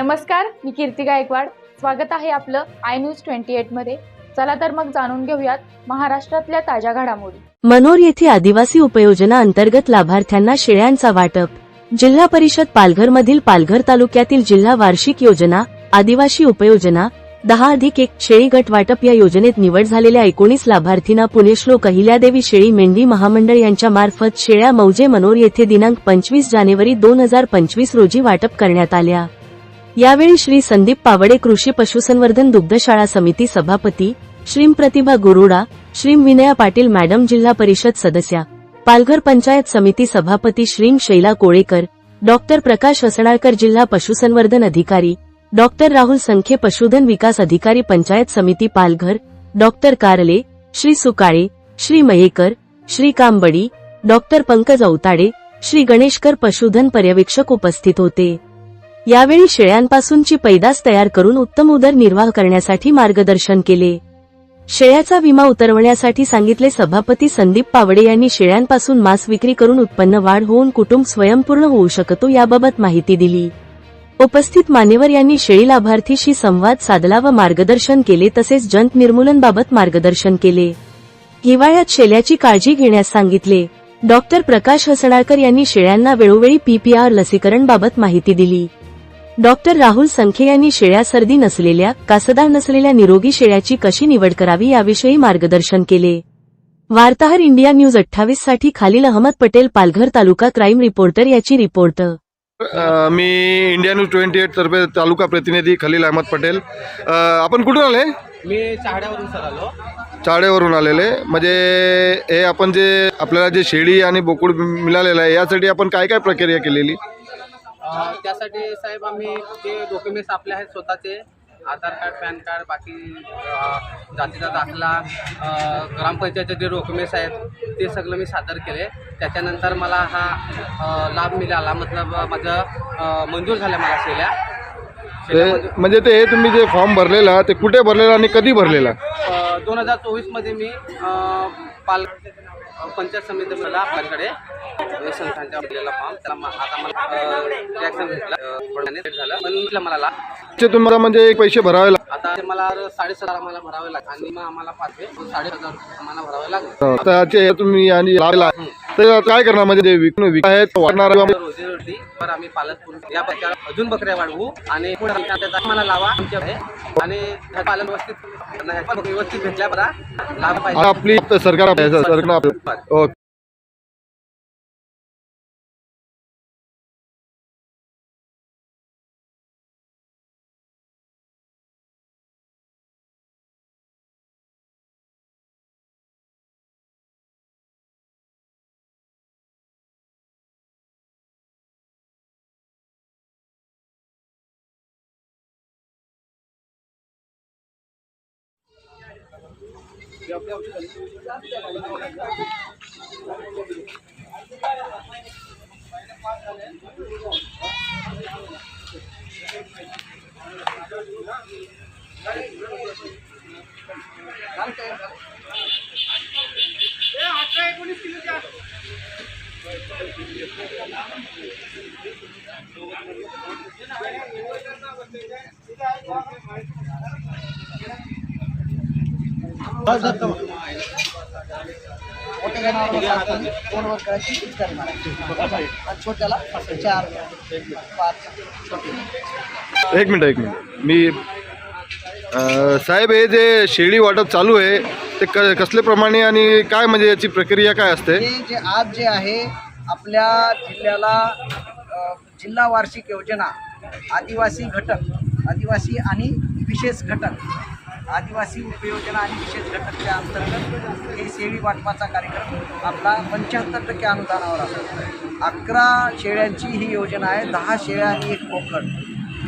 नमस्कार मी कीर्ती गायकवाड. स्वागत आहे आपलं आय न्यूज ट्वेंटी एटमध्ये चला तर मग जाणून घेऊयात महाराष्ट्रातल्या ताज्या घडामोडी. मनोर येथे आदिवासी उपयोजना अंतर्गत लाभार्थ्यांना शेळ्यांचा वाटप. जिल्हा परिषद पालघरमधील पालघर तालुक्यातील जिल्हा वार्षिक योजना आदिवासी उपयोजना दहा अधिक एक शेळी गट वाटप या योजनेत निवड झालेल्या एकोणीस लाभार्थींना पुणेश्लोक अहिल्यादेवी शेळी मेंढी महामंडळ यांच्या मार्फत शेळ्या मौजे मनोर येथे दिनांक पंचवीस जानेवारी दोन हजार पंचवीस रोजी वाटप करण्यात आल्या. यावेळी श्री संदीप पावडे कृषी पशुसंवर्धन दुग्धशाळा समिती सभापती श्रीम प्रतिभा गुरुडा श्रीम विनया पाटील मॅडम जिल्हा परिषद सदस्या पालघर पंचायत समिती सभापती श्रीम शैला कोळेकर डॉक्टर प्रकाश असणाळकर जिल्हा पशुसंवर्धन अधिकारी डॉक्टर राहुल संखे पशुधन विकास अधिकारी पंचायत समिती पालघर डॉक्टर कारले श्री सुकाळे श्री मयेकर श्री कांबडी डॉक्टर पंकज औताडे श्री गणेशकर पशुधन पर्यवेक्षक उपस्थित होते. यावेळी शेळ्यांपासूनची पैदास तयार करून उत्तम उदरनिर्वाह करण्यासाठी मार्गदर्शन केले. शेळ्याचा विमा उतरवण्यासाठी सांगितले सभापती संदीप पावडे यांनी शेळ्यांपासून मांस विक्री करून उत्पन्न वाढ होऊन कुटुंब स्वयंपूर्ण होऊ शकतो याबाबत माहिती दिली. उपस्थित मान्यवर यांनी शेळी लाभार्थीशी संवाद साधला व मार्गदर्शन केले तसेच जंत निर्मूलनबाबत मार्गदर्शन केले. हिवाळ्यात शेळ्याची काळजी घेण्यास सांगितले. डॉक्टर प्रकाश हसणाळकर यांनी शेळ्यांना वेळोवेळी पीपीआर लसीकरणबाबत माहिती दिली. डॉक्टर राहुल संखे यांनी शेळ्या सर्दी नसलेल्या कासदार नसलेल्या निरोगी शेळ्याची कशी निवड करावी याविषयी मार्गदर्शन केले. वार्ताहर इंडिया न्यूज अठ्ठावीससाठी खालील अहमद पटेल पालघर तालुका क्राईम रिपोर्टर याची रिपोर्ट. मी इंडिया न्यूज ट्वेंटी एट तर्फे तालुका प्रतिनिधी खलील अहमद पटेल. आपण कुठून आले? मी चहाड्यावरून सर आलो. चाळेवरून आलेले. म्हणजे हे आपण जे आपल्याला जे शेळी आणि बोकुड मिळालेलं आहे यासाठी आपण काय काय प्रक्रिया केलेली? त्यासाठी साहेब आम्ही जे डॉक्युमेंट्स आपले आहेत स्वतःचे आधार कार्ड पॅन कार्ड बाकी जातीचा दाखला ग्रामपंचायतचे जे डॉक्युमेंट्स आहेत ते सगळं मी सादर केले. त्याच्यानंतर मला हा लाभ मिळाला. मतलब माझं मंजूर झाल्या मला शेल्या. म्हणजे ते हे तुम्ही जे फॉर्म भरलेला ते कुठे भरलेला आणि कधी भरलेला? दोन हजार चोवीसमध्ये मी पाल पंचायत समिती मला आपल्याकडे संस्थांच्या फॉर्म त्याला आता मला रिॲक्शन भेटला झालं. पण मला म्हणजे एक पैसे भरावे आता मला साडेसात आम्हाला भरावे लागतात आणि मग आम्हाला पाचवे. साडे हजार आम्हाला भरावे लागले त्याचे हे तुम्ही आणि लावला तर काय करणार? म्हणजे विकून विक आहेत वाढणार किंवा रोजी रोटी वर आम्ही पालक करून या प्रकारे अजून बकऱ्या वाढवू आणि पुढे आमच्या त्याचा मला लावा आमच्याकडे आणि पालन व्यवस्थित व्यवस्थित भेटल्या बरा. लाभ पाहिजे. आपली सरकार सरकार एकोणीस आपलं ओके छोट्याला चार पाच एक मिनिट एक मिनिट. मी अ, साहेब हे जे शेळी वाटप चालू आहे ते क कसले प्रमाणे आणि काय म्हणजे याची प्रक्रिया काय असते? हे जे आज जे आहे आपल्या जिल्ह्याला अ, जिल्हा वार्षिक योजना आदिवासी घटक आदिवासी आणि विशेष घटक आदिवासी उपयोजना आणि विशेष घटकच्या अंतर्गत हे शेळी वाटपाचा कार्यक्रम आपला पंच्याहत्तर टक्के अनुदानावर असतो. अकरा शेळ्यांची ही योजना आहे. दहा शेळ्या आणि एक पोकळ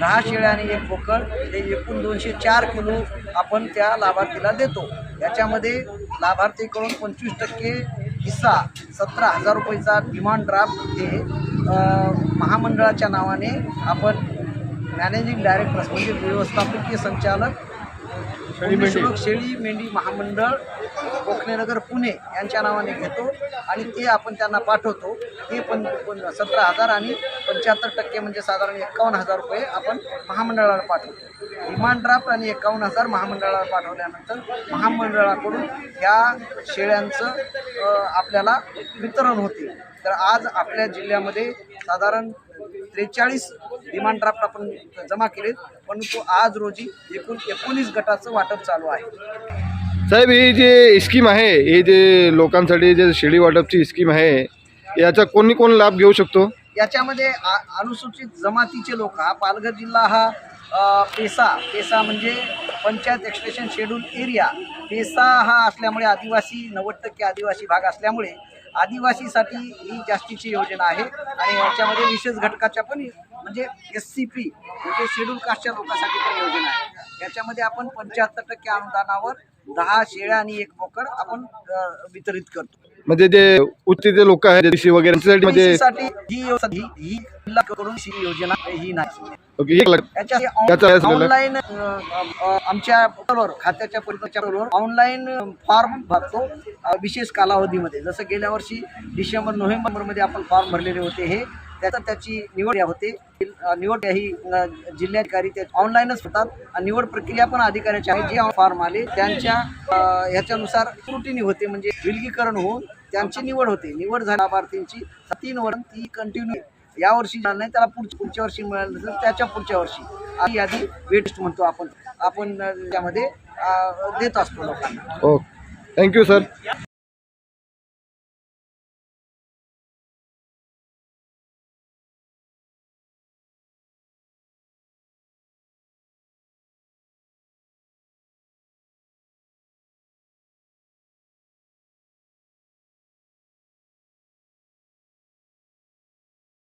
दहा शेळ्या आणि एक पोकळ हे एकूण दोनशे चार किलो आपण त्या लाभार्थीला देतो. याच्यामध्ये लाभार्थीकडून पंचवीस टक्के हिस्सा सतरा हजार रुपयेचा डिमांड ड्राफ्ट हे महामंडळाच्या नावाने आपण मॅनेजिंग डायरेक्टर्स म्हणजे व्यवस्थापकीय संचालक भूमिसुलभ शेळी मेंढी. महामंडळ कोकणेनगर पुणे यांच्या नावाने घेतो आणि ते आपण त्यांना पाठवतो. ते पण सतरा हजार आणि पंच्याहत्तर टक्के म्हणजे साधारण एकावन्न हजार रुपये आपण महामंडळाला पाठवतो. डिमांड ड्राफ्ट आणि एकावन्न हजार महामंडळाला पाठवल्यानंतर महामंडळाकडून ह्या शेळ्यांचं आपल्याला वितरण होते. तर आज आपल्या जिल्ह्यामध्ये साधारण त्रेचाळीस डिमांड ड्राफ्ट आपण जमा केलेत परंतु आज रोजी एकूण एकोणीस गटाचं वाटप चालू आहे. साहेब ही जे स्कीम आहे हे जे लोकांसाठी जे शेळी वाटपची स्कीम आहे याचा कोणी कोण लाभ घेऊ शकतो? याच्यामध्ये अनुसूचित जमातीचे लोक हा पालघर जिल्हा हा पेसा पेसा म्हणजे panchayat extension schedule area PESA हा असल्यामुळे आदिवासी नव्वद टक्के आदिवासी भाग असल्यामुळे आदिवासीसाठी ही जास्तीची योजना आहे. आणि याच्यामध्ये विशेष घटकाच्या पण म्हणजे एस सी पी म्हणजे शेड्यूल कास्टच्या लोकांसाठी पण योजना आहे. याच्यामध्ये आपण पंच्याहत्तर टक्के अनुदानावर दहा शेळ्या आणि एक बोकड आपण वितरित करतो. म्हणजे जे उच्च जे लोक आहेत जे वगैरे त्यांच्यासाठी म्हणजे साठी ही योजना ही ही ही योजना ही नाही ओके एक लाख याच्या याचा व्याज दिलेला? ऑनलाईन आमच्या पोर्टलवर खात्याच्या पोर्टलवर ऑनलाईन फॉर्म भरतो अ, विशेष कालावधीमध्ये जसं गेल्या वर्षी डिसेंबर नोव्हेंबरमध्ये आपण फॉर्म भरलेले होते हे त्याचा त्याची निवड या होते निवड ही जिल्हाधिकारी ते ऑनलाईनच होतात. आणि निवड प्रक्रिया पण अधिकाऱ्याची आहे. जे फॉर्म आले त्यांच्या ह्याच्यानुसार स्क्रुटिनी होते. म्हणजे विलगीकरण होऊन त्यांची निवड होते. निवड झाली. लाभार्थींची तीन वर्ष ती कंटिन्यू या वर्षी झालं नाही त्याला पुढच्या पुढच्या वर्षी मिळालं तर त्याच्या पुढच्या वर्षी. ही यादी वेट म्हणतो आपण. आपण त्यामध्ये देत असतो लोकांना. Okay thank you sir